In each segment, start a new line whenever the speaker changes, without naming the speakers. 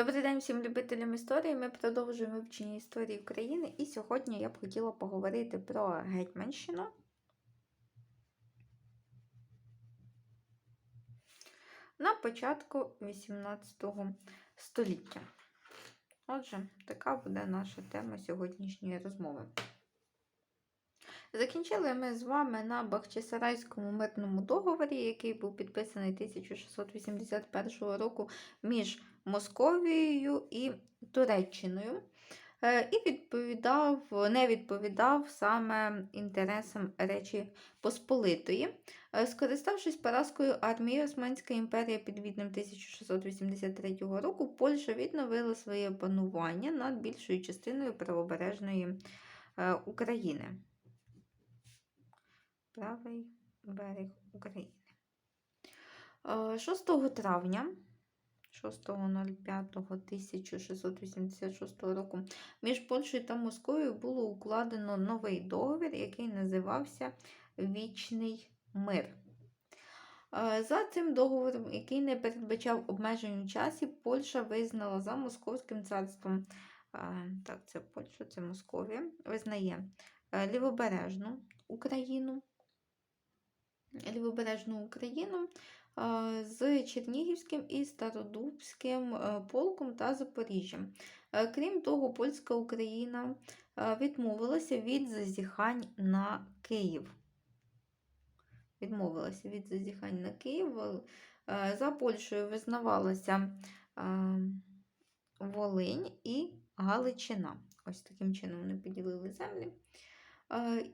Добрий день всім любителям історії. Ми продовжуємо вивчення історії України. І сьогодні я б хотіла поговорити про Гетьманщину. На початку 18 століття. Отже, така буде наша тема сьогоднішньої розмови. Закінчили ми з вами на Бахчисарайському мирному договорі, який був підписаний 1681 року між Московією і Туреччиною. Е, І відповідав, не відповідав саме інтересам Речі Посполитої. Е, Скориставшись поразкою армії, Османська імперія під Віднем 1683 року, Польща відновила своє панування над більшою частиною правобережної е, України. Правий берег України. Е, 6 травня 6.05.1686 року. Між Польщею та Московією було укладено новий договір, який називався Вічний мир. Е, За цим договором, який не передбачав обмежень у часі, Польща визнала за Московським царством, е, так, це Польща, це Московія, визнає е, Лівобережну Україну, Лівобережну Україну з Чернігівським і Стародубським е, полком та Запоріжжям. Е, Крім того, польська Україна е, відмовилася від зазіхань на Київ. Відмовилася від зазіхань на Київ. За Польщею визнавалася Волинь і Галичина. Ось таким чином вони поділили землі.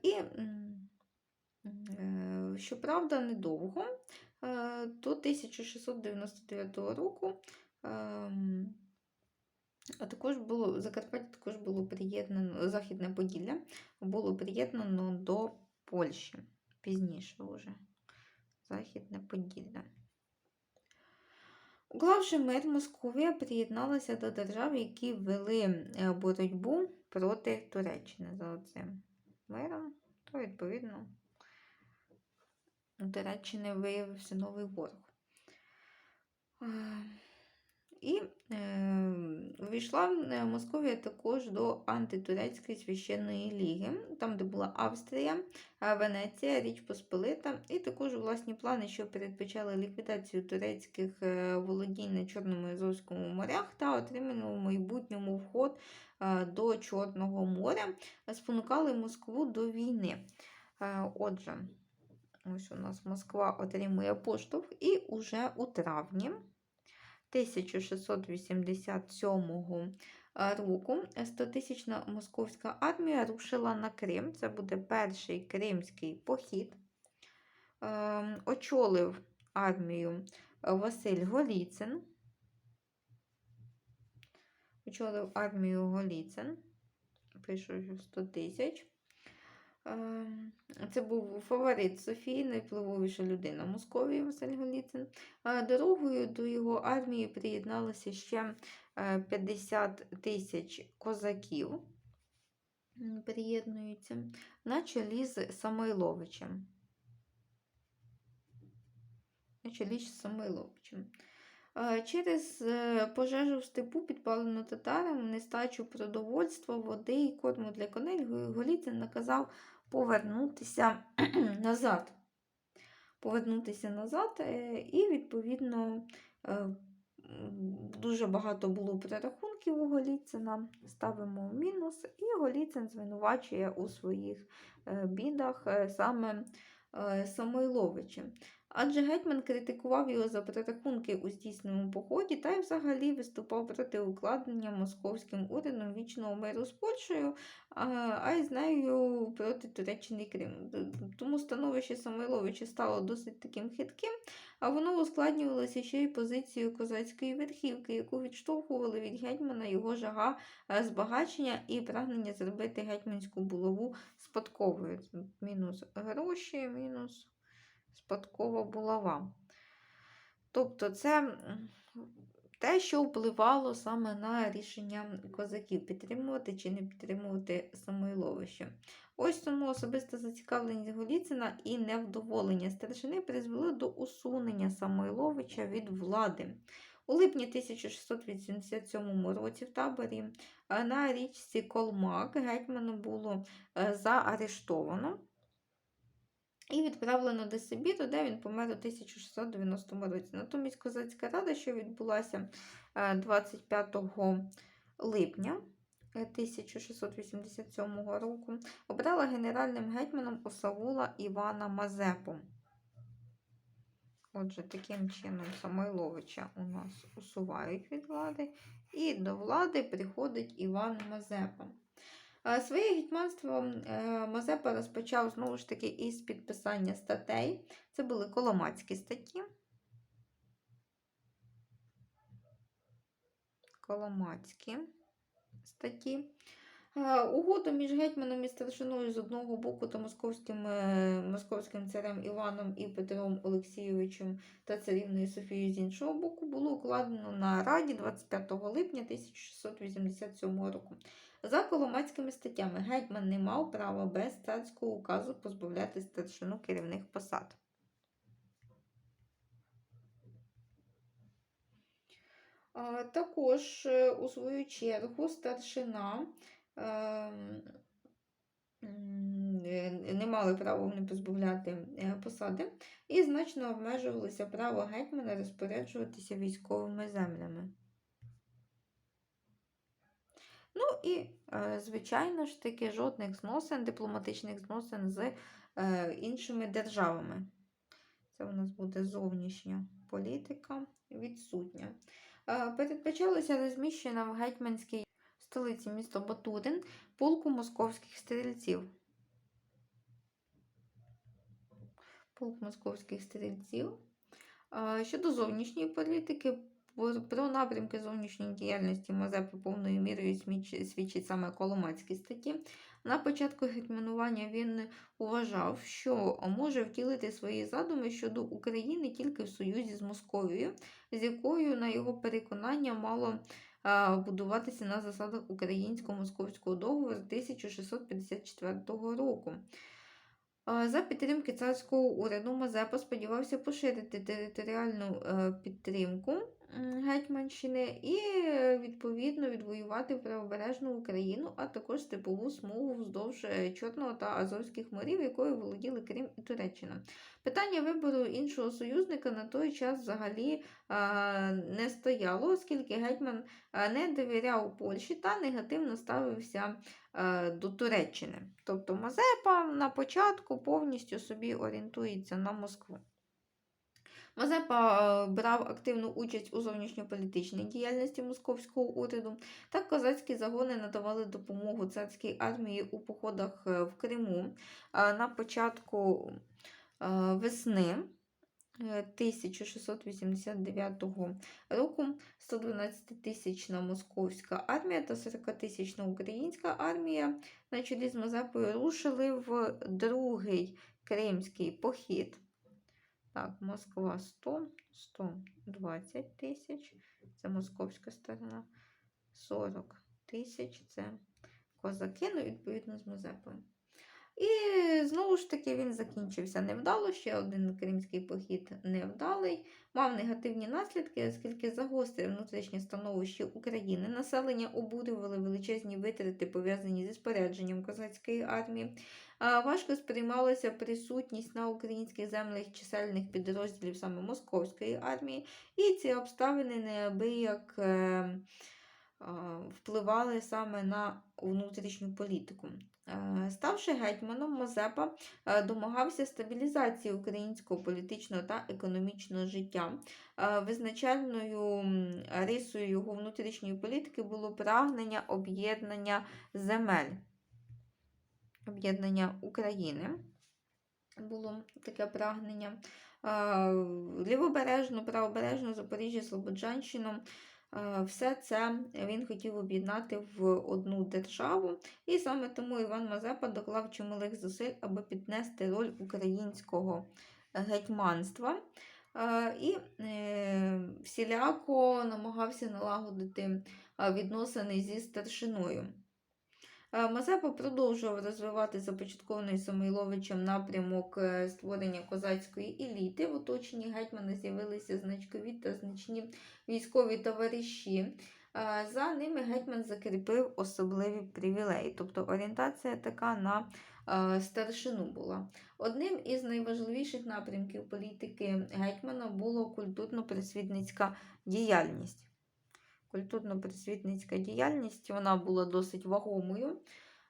І Щоправда, недовго. Е, До 1699 року ем, а також було Закарпаття також було приєднано, Західне Поділля було приєднано до Польщі пізніше вже. Західне Поділля. Уклавши мир, Московія приєдналася до держав, які вели е, боротьбу проти Туреччини за цим миром, то відповідно Туреччини виявився новий ворог. Е, І е, увійшла е, Московія також до антитурецької священної ліги, там, де була Австрія, е, Венеція, Річ Посполита, і також власні плани, що передбачали ліквідацію турецьких володінь на Чорному і Азовському морях та отриманого в майбутньому вход до Чорного моря, спонукали Москву до війни. Отже, Ось у нас Москва отримує поштовх, і уже у травні 1687 року 100-тисячна московська армія рушила на Крим. Це буде перший кримський похід. Ем, Очолив армію Василь Голіцин. Очолив армію Голіцин. Пишу 100 тисяч. Ем, Це був фаворит Софії, найвпливовіша людина Московії Василь Голіцин. Е, Дорогою до його армії приєдналося ще е, 50 тисяч козаків. Приєднуються на чолі з Самойловичем. На чолі з Самойловичем. Е, Через е, пожежу в степу, підпалену татарам, нестачу продовольства, води і корму для коней, Го- Голіцин наказав повернутися назад. Повернутися назад, е, і, відповідно, е, дуже багато було перерахунків у Голіцина. Ставимо мінус, і Голіцин звинувачує у своїх е, бідах саме Самойловича. Адже гетьман критикував його за перерахунки у здійсненому поході та й взагалі виступав проти укладення московським урядом вічного миру з Польщею, а, й з нею проти Туреччини і Криму. Тому становище Самойловича стало досить таким хитким, а воно ускладнювалося ще й позицією козацької верхівки, яку відштовхували від гетьмана його жага е, збагачення і прагнення зробити гетьманську булаву спадковою. Мінус гроші, мінус спадкова булава. Тобто це те, що впливало саме на рішення козаків, підтримувати чи не підтримувати Самойловище. Ось тому особиста зацікавленість Голіцина і невдоволення старшини призвели до усунення Самойловича від влади. У липні 1687 році в таборі е, на річці Колмак гетьмана було е, заарештовано і відправлено до Сибіру, де він помер у 1690 році. Натомість Козацька рада, що відбулася е, 25 липня е, 1687 року, обрала генеральним гетьманом Осаула Івана Мазепу. Отже, таким чином Самойловича у нас усувають від влади, і до влади приходить Іван Мазепа. Е, Своє гетьманство е, Мазепа розпочав знову ж таки із підписання статей. Це були коломацькі статті. Коломацькі статті. Е, Угоду між гетьманом і старшиною з одного боку та московським, московським царем Іваном і Петром Олексійовичем та царівною Софією з іншого боку було укладено на Раді 25 липня 1687 року. За коломацькими статтями гетьман не мав права без царського указу позбавляти старшину керівних посад. Також, е, у свою чергу, старшина ем, е, не мали права вони позбавляти е, посади і значно обмежувалося право гетьмана розпоряджуватися військовими землями. Ну і, звичайно ж таки, жодних зносин, дипломатичних зносин з е, іншими державами. Це у нас буде зовнішня політика відсутня. Е, Передбачалося розміщена в гетьманській столиці місто Батурин полку московських стрільців. Полк московських стрільців. Е, Щодо зовнішньої політики, Про напрямки зовнішньої діяльності Мазепи повною мірою свідчить саме Коломацькі статті. На початку гетьманування він вважав, що може втілити свої задуми щодо України тільки в союзі з Московією, з якою, на його переконання, мало будуватися на засадах українсько-московського договору 1654 року. За підтримки царського уряду Мазепа сподівався поширити територіальну е, підтримку Гетьманщини і, е, відповідно, відвоювати правобережну Україну, а також степову смугу вздовж е, Чорного та Азовських морів, якою володіли Крим і Туреччина. Питання вибору іншого союзника на той час взагалі а, не стояло, оскільки гетьман не довіряв Польщі та негативно ставився а, до Туреччини. Тобто Мазепа на початку повністю собі орієнтується на Москву. Мазепа е, брав активну участь у зовнішньополітичній діяльності московського уряду. Так козацькі загони надавали допомогу царській армії у походах е, в Криму. На початку е, весни е, 1689 року 112-тисячна московська армія та 40-тисячна українська армія на чолі з Мазепою рушили в другий кримський похід. Так, Москва 100, 120 тисяч, це московська сторона, 40 тисяч це козаки, ну, відповідно, з Мазепою. І знову ж таки він закінчився невдало. Ще один кримський похід невдалий, мав негативні наслідки, оскільки загострив внутрішнє становище України. Населення обурювали величезні витрати, пов'язані зі спорядженням козацької армії. Важко сприймалася присутність на українських землях чисельних підрозділів саме московської армії, і ці обставини неабияк е, впливали саме на внутрішню політику. Е, Ставши гетьманом, Мазепа е, домагався стабілізації українського політичного та економічного життя. Визначальною рисою його внутрішньої політики було прагнення об'єднання земель, об'єднання України. Було таке прагнення. Лівобережну, правобережну, Запоріжжя, Слободжанщину. Все це він хотів об'єднати в одну державу, і саме тому Іван Мазепа доклав чималих зусиль, аби піднести роль українського гетьманства і е, всіляко намагався налагодити відносини зі старшиною. Е, Мазепа продовжував розвивати започаткований Самойловичем напрямок е, створення козацької еліти. В оточенні гетьмана з'явилися значкові та значні військові товариші. Е, За ними гетьман закріпив особливі привілеї, тобто орієнтація така на старшину була. Одним із найважливіших напрямків політики гетьмана було культурно-просвітницька діяльність. Культурно-просвітницька діяльність вона була досить вагомою.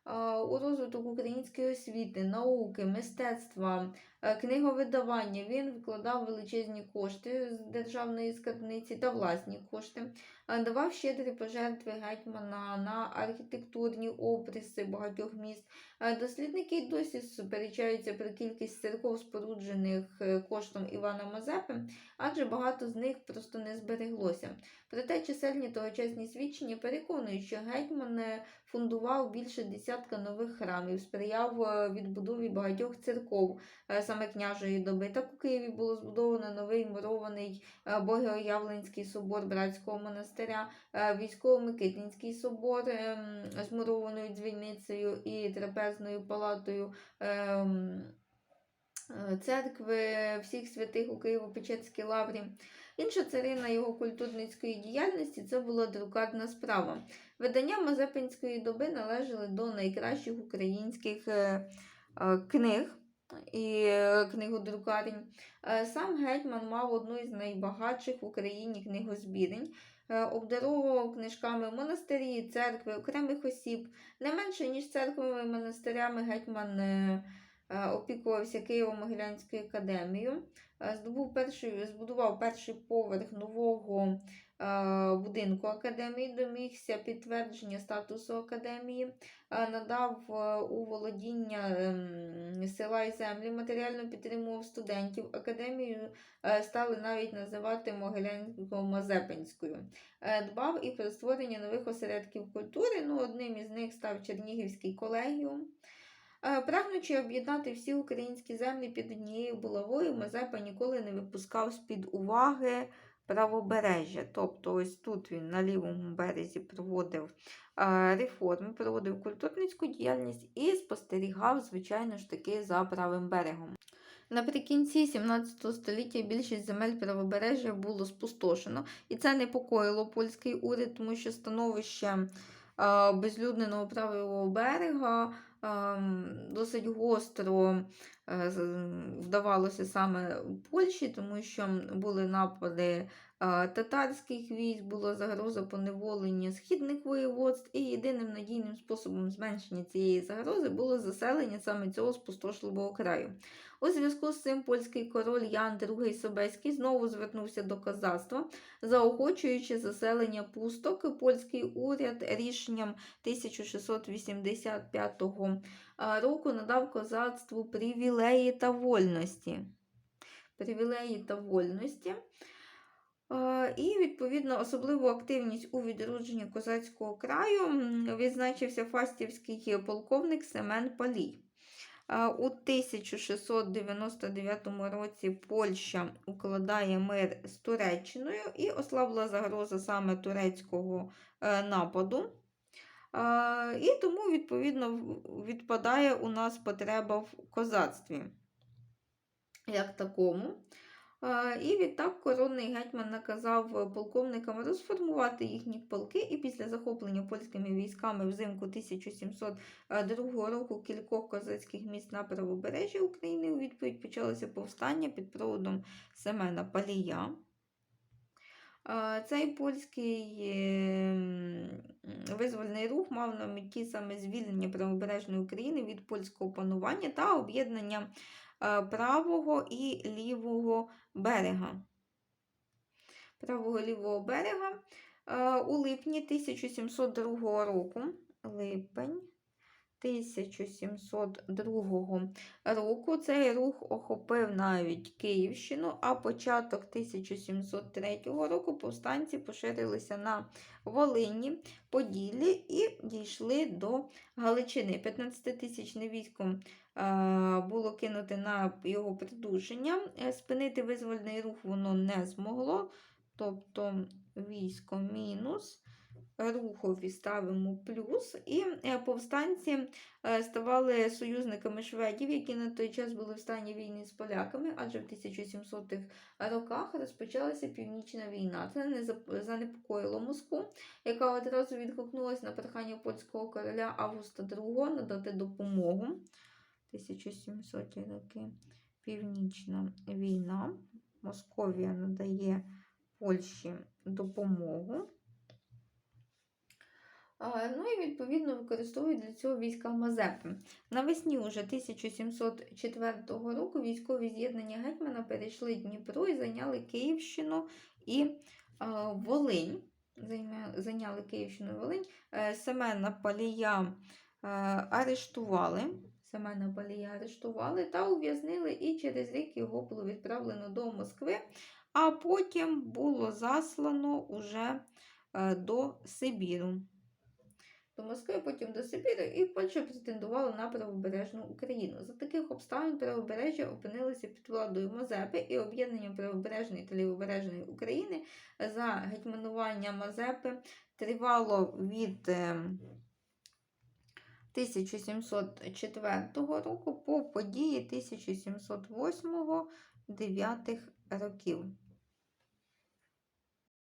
Е, У розвиток української освіти, науки, мистецтва, книговидавання він вкладав величезні кошти з державної скарбниці та власні кошти, Е, давав щедрі пожертви гетьмана на архітектурні обриси багатьох міст. Е, Дослідники досі сперечаються про кількість церков, споруджених е, коштом Івана Мазепи, адже багато з них просто не збереглося. Проте чисельні тогочасні свідчення переконують, що гетьман е, фундував більше десятка нових храмів, сприяв е, відбудові багатьох церков е, саме княжої доби. Так у Києві було збудовано новий мурований е, Богоявленський собор братського монастиря, е, військово-микитинський собор ем, з мурованою дзвіницею і трапезною палатою. ем, е, Церкви всіх святих у Києво-Печерській лаврі. Інша царина його культурницької діяльності це була друкарна справа. Видання Мазепинської доби належали до найкращих українських книг і е, книгодрукарень. Е, Сам гетьман мав одну із найбагатших в Україні книгозбірень. Е, Обдаровував книжками монастирі, церкви, окремих осіб. Не менше, ніж церквами і монастирями гетьман опікувався Києво-Могилянською академією. Е, Здобув перший, збудував перший поверх нового е, будинку академії, домігся підтвердження статусу академії, е, надав е, у володіння ем, села і землі, матеріально підтримував студентів. Академію е, стали навіть називати Могилянсько-Мазепинською. Е, Дбав і про створення нових осередків культури. Ну, одним із них став Чернігівський колегіум. Е, Прагнучи об'єднати всі українські землі під однією булавою, Мазепа ніколи не випускав з-під уваги правобережжя. Тобто, ось тут він на лівому березі проводив е, реформи, проводив культурницьку діяльність і спостерігав, звичайно ж таки, за правим берегом. Наприкінці 17 століття більшість земель правобережжя було спустошено, і це непокоїло польський уряд, тому що становище е, безлюдненого правого берега досить гостро вдавалося саме Польщі, тому що були напади е, татарських військ, була загроза поневолення східних воєводств, і єдиним надійним способом зменшення цієї загрози було заселення саме цього спустошливого краю. У зв'язку з цим польський король Ян II Собеський знову звернувся до козацтва, заохочуючи заселення пусток. Польський уряд рішенням 1685 а, року надав козацтву привілеї та вольності. Привілеї та вольності. І, відповідно, особливу активність у відродженні козацького краю відзначився фастівський полковник Семен Палій. У 1699 році Польща укладає мир з Туреччиною і ослабла загроза саме турецького е, нападу. І тому, відповідно, відпадає у нас потреба в козацтві як такому. І відтак коронний гетьман наказав полковникам розформувати їхні полки, і після захоплення польськими військами взимку 1702 року кількох козацьких міст на правобережжі України у відповідь почалося повстання під проводом Семена Палія. А, Цей польський ем, визвольний рух мав на меті саме звільнення правобережної України від польського панування та об'єднання е, правого і лівого берега. Правого і лівого берега е, у липні 1702 року. Липень 1702 року цей рух охопив навіть Київщину, а початок 1703 року повстанці поширилися на Волині, Поділлі і дійшли до Галичини. 15-тисячне військо е, було кинуте на його придушення. Е, Спинити визвольний рух воно не змогло. Тобто військо мінус рухові ставимо плюс, і е, повстанці е, ставали союзниками шведів, які на той час були в стані війни з поляками, адже в 1700-х роках розпочалася Північна війна. Це не занепокоїло Москву, яка одразу відгукнулася на прохання польського короля Августа II надати допомогу. 1700-ті роки Північна війна. Московія надає Польщі допомогу. А, Ну і відповідно використовують для цього війська Мазепи. Навесні уже 1704 року військові з'єднання гетьмана перейшли Дніпро і зайняли Київщину і а, Волинь. Зайняли Київщину і Волинь. Е, Семена Палія е, арештували. Семена Палія арештували та ув'язнили, і через рік його було відправлено до Москви, а потім було заслано уже е, до Сибіру. До Москви, потім до Сибіру, і Польща претендувала на правобережну Україну. За таких обставин правобережжя опинилося під владою Мазепи і об'єднання правобережної та лівобережної України за гетьманування Мазепи тривало від е, 1704 року по події 1708-9 років.